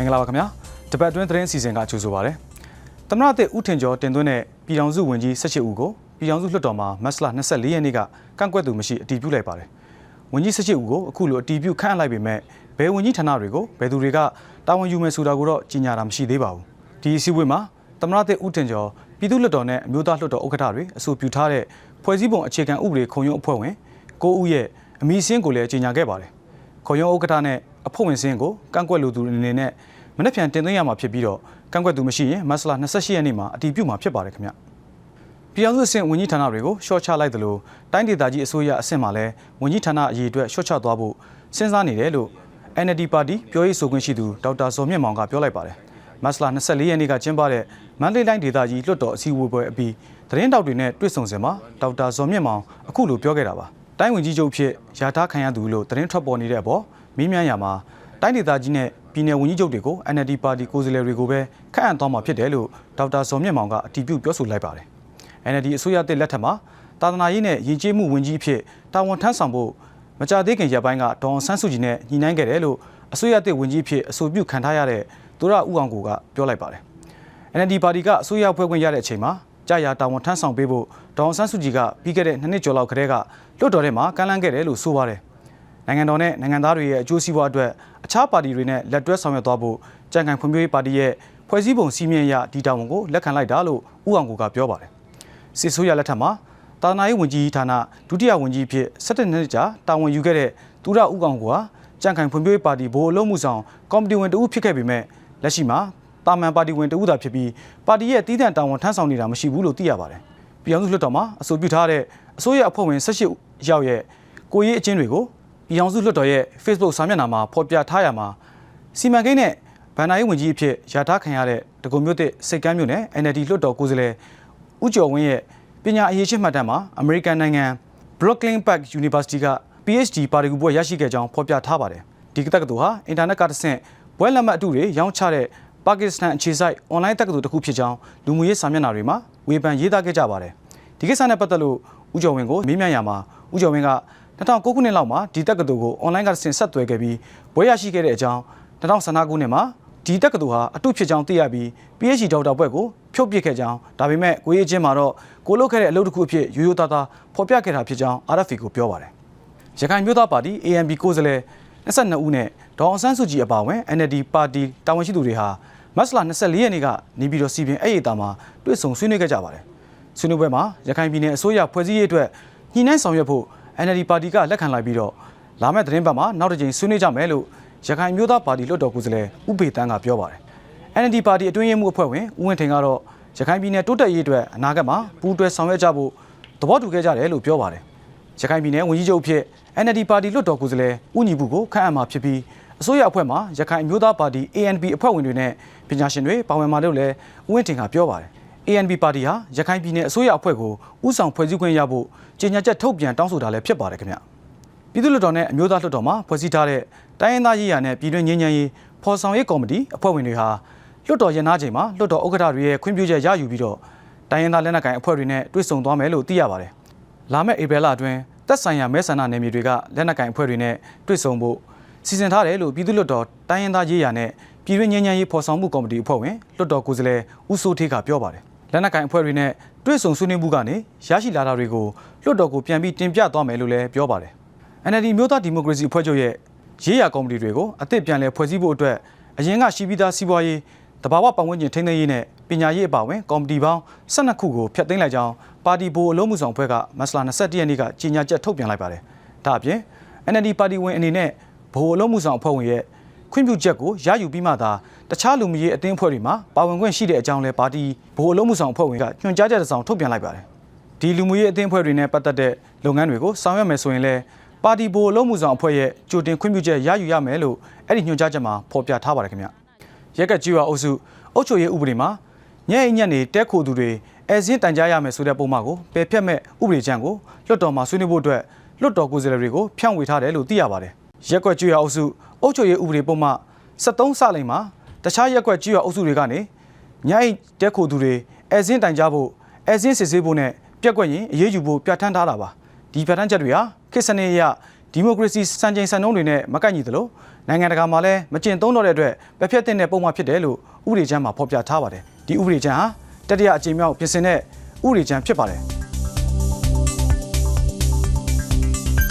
င်္ဂလာပါခင်ဗျာတပတ်အတွင်းသတင်းအစီအစဉ်ကကြိုဆိုပါရစေသမ္မတသစ်ဦးထင်ကျော်တင်သွင်းတဲ့ပြည်ထောင်စုဝန်ကြီး18ဦးကိုပြည်ထောင်စုလွှတ်တော်မှာမတ်လ24ရက်နေ့ကကန့်ကွက်သူမရှိအတည်ပြုလိုက်ပါတယ်ဝန်ကြီး18ဦးကိုအခုလိုအတည်ပြုခန့်အပ်လိုက်ပေမဲ့ဘယ်ဝန်ကြီးဌာနတွေကိုဘယ်သူတွေကတာဝန်ယူမယ်ဆိုတာကိုတော့ကြီးညာတာမရှိသေးပါဘူးဒီအစည်းအဝေးမှာသမ္မတသစ်ဦးထင်ကျော်ပြည်သူ့လွှတ်တော်နဲ့အမျိုးသားလွှတ်တော်ဥက္ကဋ္ဌတွေအဆိုပြုထားတဲ့ဖွဲ့စည်းပုံအခြေခံဥပဒေခုံရုံးအဖွဲ့ဝင်9ဦးရဲ့အမည်စင်းကိုလည်းကြီးညာခဲ့ပါတယ်ခုံရုံးဥက္ကဋ္ဌနဲ့ အဖွဲ့ဝင်စင်းကိုကန့်ကွက်လူသူအနေနဲ့မနေ့ပြန်တင်သွင်းရမှာဖြစ်ပြီးတော့ကန့်ကွက်သူမရှိရင်မတ်လ28ရက်နေ့မှာအတည်ပြုမှာဖြစ်ပါတယ်ခင်ဗျပြည်အောင်စုအဆင့်ဝန်ကြီးဌာနတွေကိုရှော့ချလိုက်သလိုတိုင်းဒေသကြီးအစိုးရအဆင့်မှာလည်းဝန်ကြီးဌာနအရေးအတွက်ရှော့ချသွားဖို့စဉ်းစားနေတယ်လို့ NLD ပါတီပြောရေးဆိုခွင့်ရှိသူဒေါက်တာဇော်မြင့်မောင်ကပြောလိုက်ပါတယ်မတ်လ24ရက်နေ့ကကျင်းပတဲ့မန္တလေးတိုင်းဒေသကြီးလွှတ်တော်အစည်းအဝေးပွဲအပြီးသတင်းတောက်တွေနဲ့တွေ့ဆုံစဉ်မှာဒေါက်တာဇော်မြင့်မောင်အခုလိုပြောခဲ့တာပါတိုင်းဝန်ကြီးချုပ်ဖြစ်ယာထားခံရသူလို့သတင်းထွက်ပေါ်နေတဲ့အပေါ် မိမြန်းရမှာတိုင်းဒေသကြီးနဲ့ပြည်내ဝန်ကြီးချုပ်တွေကို NLD ပါတီကိုယ်စားလှယ်တွေကိုပဲခန့်အပ်သွားမှာဖြစ်တယ်လို့ဒေါက်တာဇော်မြင့်မောင်ကအတည်ပြုပြောဆိုလိုက်ပါတယ် NLD အစိုးရတစ်လက်ထက်မှာတာသနာရေးနဲ့ယဉ်ကျေးမှုဝန်ကြီးအဖြစ်တာဝန်ထမ်းဆောင်ဖို့မကြသေးခင်ရက်ပိုင်းကဒေါအောင်ဆန်းစုကြည်နဲ့ညှိနှိုင်းခဲ့တယ်လို့အစိုးရတစ်ဝန်ကြီးအဖြစ်အဆိုပြုခံထားရတဲ့သူရဦးအောင်ကိုကပြောလိုက်ပါတယ် NLD ပါတီကအစိုးရဖွဲ့ခွင့်ရတဲ့အချိန်မှာကြာရတာဝန်ထမ်းဆောင်ပေးဖို့ဒေါအောင်ဆန်းစုကြည်ကပြီးခဲ့တဲ့နှစ်နှစ်ကျော်လောက်ကတည်းကလွှတ်တော်ထဲမှာကမ်းလှမ်းခဲ့တယ်လို့ဆိုပါတယ် နိုင်ငံတော်နဲ့နိုင်ငံသားတွေရဲ့အကျိုးစီးပွားအတွက်အခြားပါတီတွေနဲ့လက်တွဲဆောင်ရွက်သွားဖို့ကြံ့ခိုင်ဖွံ့ဖြိုးရေးပါတီရဲ့ဖွဲ့စည်းပုံစည်းမျဉ်းအရဒီတာဝန်ကိုလက်ခံလိုက်တာလို့ဦးအောင်ကိုကပြောပါတယ်စစ်ဆိုးရလက်ထက်မှာတာနာရေးဝန်ကြီးဌာနဒုတိယဝန်ကြီးဖြစ်17နှစ်ကြာတာဝန်ယူခဲ့တဲ့သူရဦးကောင်ကကြံ့ခိုင်ဖွံ့ဖြိုးရေးပါတီဘိုးအလုံးမှုဆောင်ကော်မတီဝင်တဦးဖြစ်ခဲ့ပေမဲ့လက်ရှိမှာတာမန်ပါတီဝင်တဦးသာဖြစ်ပြီးပါတီရဲ့တည်တံ့တာဝန်ထမ်းဆောင်နေတာမရှိဘူးလို့သိရပါတယ်။ပြည်အောင်စုလွှတ်တော်မှာအဆိုပြုထားတဲ့အစိုးရအဖွဲ့ဝင်18ယောက်ရဲ့ကိုရေးအချင်းတွေကို ပြည်အောင်စုလွှတ်တော်ရဲ့ Facebook စာမျက်နှာမှာဖော်ပြထားရမှာစီမံကိန်းနဲ့ဗန်နာရေးဝန်ကြီးအဖြစ်ယာထားခံရတဲ့တကုံမြို့တစ်စိတ်ကမ်းမြို့နယ် NLD လွှတ်တော်ကိုယ်စားလှယ်ဦးကျော်ဝင်းရဲ့ပညာအရေးရှိမှတ်တမ်းမှာအမေရိကန်နိုင်ငံ Brooklyn Park University က PhD ပါရဂူဘွဲ့ရရှိခဲ့ကြောင်းဖော်ပြထားပါတယ်။ဒီတက္ကသိုလ်ဟာအင်တာနက်ကတဆင့်ဘွဲ့လက်မှတ်အတုတွေရောင်းချတဲ့ပါကစ္စတန်အခြေစိုက်အွန်လိုင်းတက္ကသိုလ်တစ်ခုဖြစ်ကြောင်းလူမှုရေးစာမျက်နှာတွေမှာဝေဖန်ရေးသားခဲ့ကြပါတယ်။ဒီကိစ္စနဲ့ပတ်သက်လို့ဦးကျော်ဝင်းကိုမေးမြန်းရမှာဦးကျော်ဝင်းက 2009ခုနှစ်လောက်မှာဒီတက္ကသိုလ်ကိုအွန်လိုင်းကတဆင့်ဆက်သွယ်ခဲ့ပြီးဘွဲ့ရရှိခဲ့တဲ့အကြောင်း2015ခုနှစ်မှာဒီတက္ကသိုလ်ဟာအတုဖြစ်ကြောင်းသိရပြီး PhD ဒေါက်တာဘွဲ့ကိုဖြုတ်ပစ်ခဲ့ကြောင်းဒါပေမဲ့ကိုရေးချင်းမှာတော့ကိုလုတ်ခဲ့တဲ့အလုပ်တစ်ခုအဖြစ်ရိုးရိုးသားသားဖော်ပြခဲ့တာဖြစ်ကြောင်း RFA ကိုပြောပါတယ်ရခိုင်မျိုးသားပါတီ ANP ကိုယ်စားလှယ်22ဦးနဲ့ဒေါအောင်ဆန်းစုကြည်အပါအဝင် NLD ပါတီတာဝန်ရှိသူတွေဟာမတ်လ24ရက်နေ့ကနေပြည်တော်စီပင်အဲ့ရတာမှာတွေ့ဆုံဆွေးနွေးခဲ့ကြပါတယ်ဆွေးနွေးပွဲမှာရခိုင်ပြည်နယ်အစိုးရဖွဲ့စည်းရေးအတွက်ညှိနှိုင်းဆောင်ရွက်ဖို့ NLD ပါတီကလက်ခံလိုက်ပြီးတော့လာမယ့်သတင်းပတ်မှာနောက်တစ်ကြိမ်ဆွေးနွေးကြမယ်လို့ရခိုင်မျိုးသားပါတီလွှတ်တော်ကိုယ်စားလှယ်ဥပေတန်းကပြောပါတယ် NLD ပါတီအတွင်းရေးမှူးအဖွဲ့ဝင်ဦးဝင်းထင်ကတော့ရခိုင်ပြည်နယ်တိုးတက်ရေးအတွက်အနာဂတ်မှာပူးတွဲဆောင်ရွက်ကြဖို့သဘောတူခဲ့ကြတယ်လို့ပြောပါတယ်။ရခိုင်ပြည်နယ်ဝန်ကြီးချုပ်ဖြစ် NLD ပါတီလွှတ်တော်ကိုယ်စားလှယ်ဦးညီဘူးကိုခန့်အပ်မှာဖြစ်ပြီးအစိုးရအဖွဲ့မှာရခိုင်အမျိုးသားပါတီ ANP အဖွဲ့ဝင်တွေနဲ့ပညာရှင်တွေပါဝင်မှာလို့လည်းဦးဝင်းထင်ကပြောပါတယ်။ ANP ပါတီဟာရခိုင်ပြည်နယ်အစိုးရအဖွဲ့ကိုဥဆောင်ဖွဲ့စည်းခွင့်ရဖို့ကြေညာချက်ထုတ်ပြန်တောင်းဆိုတာလည်းဖြစ်ပါတယ်ခင်ဗျ။ပြည်သူ့လွှတ်တော်နဲ့အမျိုးသားလွှတ်တော်မှာဖွဲ့စည်းထားတဲ့တိုင်းရင်းသားရေးရာနဲ့ပြည်တွင်းငြိမ်းချမ်းရေးဖော်ဆောင်ရေးကော်မတီအဖွဲ့ဝင်တွေဟာလွှတ်တော်ရန်နာချိန်မှာလွှတ်တော်ဥက္ကဋ္ဌတွေရဲ့ခွင့်ပြုချက်ရယူပြီးတော့တိုင်းရင်းသားလက်နက်ကိုင်အဖွဲ့တွေနဲ့တွေ့ဆုံသွားမယ်လို့သိရပါတယ်။လာမယ့်ဧပြီလအတွင်းသက်ဆိုင်ရာမဲဆန္ဒနယ်မြေတွေကလက်နက်ကိုင်အဖွဲ့တွေနဲ့တွေ့ဆုံဖို့စီစဉ်ထားတယ်လို့ပြည်သူ့လွှတ်တော်တိုင်းရင်းသားရေးရာနဲ့ပြည်တွင်းငြိမ်းချမ်းရေးဖော်ဆောင်မှုကော်မတီအဖွဲ့ဝင်လွှတ်တော်ကိုယ်စားလှယ်ဦးစိုးထေးကပြောပါတယ်။ လက်နက်ကိုင်အဖွဲ့တွေနဲ့တွေ့ဆုံဆွေးနွေးမှုကနေရရှိလာတာတွေကိုလွှတ်တော်ကိုပြန်ပြီးတင်ပြသွားမယ်လို့လည်းပြောပါတယ်။ NLD မျိုးသားဒီမိုကရေစီအဖွဲ့ချုပ်ရဲ့ရေးရာကော်မတီတွေကိုအသစ်ပြန်လည်ဖွဲ့စည်းဖို့အတွက်အရင်ကရှိပြီးသားစီးပွားရေးတဘာဝပတ်ဝန်းကျင်ထိန်းသိမ်းရေးနဲ့ပညာရေးအပါအဝင်ကော်မတီပေါင်း12ခုကိုဖျက်သိမ်းလိုက်ကြောင်းပါတီဘိုအလုံးမှုဆောင်ဖွဲ့ကမတ်လ21ရက်နေ့ကကြေညာချက်ထုတ်ပြန်လိုက်ပါတယ်။ဒါအပြင် NLD ပါတီဝင်အနေနဲ့ဘိုအလုံးမှုဆောင်အဖွဲ့ဝင်ရဲ့ ခွင့်ပြုချက်ကိုရယူပြီးမှသာတခြားလူမျိုးရေးအသင်းအဖွဲ့တွေမှာပါဝင်ခွင့်ရှိတဲ့အကြောင်းလဲပါတီဘိုအလုံးမှုဆောင်အဖွဲ့ဝင်ကညွှန်ကြားချက်တစ်စောင်ထုတ်ပြန်လိုက်ပါတယ်။ဒီလူမျိုးရေးအသင်းအဖွဲ့တွေနဲ့ပတ်သက်တဲ့လုပ်ငန်းတွေကိုဆောင်ရွက်မယ်ဆိုရင်လည်းပါတီဘိုအလုံးမှုဆောင်အဖွဲ့ရဲ့ကြိုတင်ခွင့်ပြုချက်ရယူရမယ်လို့အဲ့ဒီညွှန်ကြားချက်မှာဖော်ပြထားပါတယ်ခင်ဗျ။ရက်ကကြီးဝအုပ်စုအုပ်ချုပ်ရေးဥပဒေမှာညအိညက်နေတက်ခိုသူတွေအဲဇင်းတန်ကြားရမယ်ဆိုတဲ့ပုံမှန်ကိုပယ်ဖျက်မဲ့ဥပဒေကြမ်းကိုလွှတ်တော်မှာဆွေးနွေးဖို့အတွက်လွှတ်တော်ကိုယ်စားလှယ်တွေကိုဖြန့်ဝေထားတယ်လို့သိရပါတယ်။ရက်ကွက်ကြီးဝအုပ်စု အုပ်ချုပ်ရေးဥပဒေပုံမှန်73စလိမ်မှာတခြားရက်ကွက်ကြီးဝအုပ်စုတွေကနေညအိတက်ခိုသူတွေအဲဇင်းတန်ကြားဖို့အဲဇင်းစစ်ဆေးဖို့နဲ့ပြက်ကွက်ရင်အရေးယူဖို့ပြဋ္ဌာန်းထားတာပါ။ဒီပြဋ္ဌာန်းချက်တွေဟာခေတ်စနစ်အရဒီမိုကရေစီစံချိန်စံနှုန်းတွေနဲ့မကိုက်ညီသလိုနိုင်ငံတကာမှာလည်းမကျင့်သုံးတော့တဲ့အတွက်ဗဖက်တဲ့ပုံမှန်ဖြစ်တယ်လို့ဥပဒေချမ်းမှာဖော်ပြထားပါတယ်ဒီဥပဒေချမ်းဟာတတိယအကြိမ်မြောက်ပြင်ဆင်တဲ့ဥပဒေချမ်းဖြစ်ပါတယ်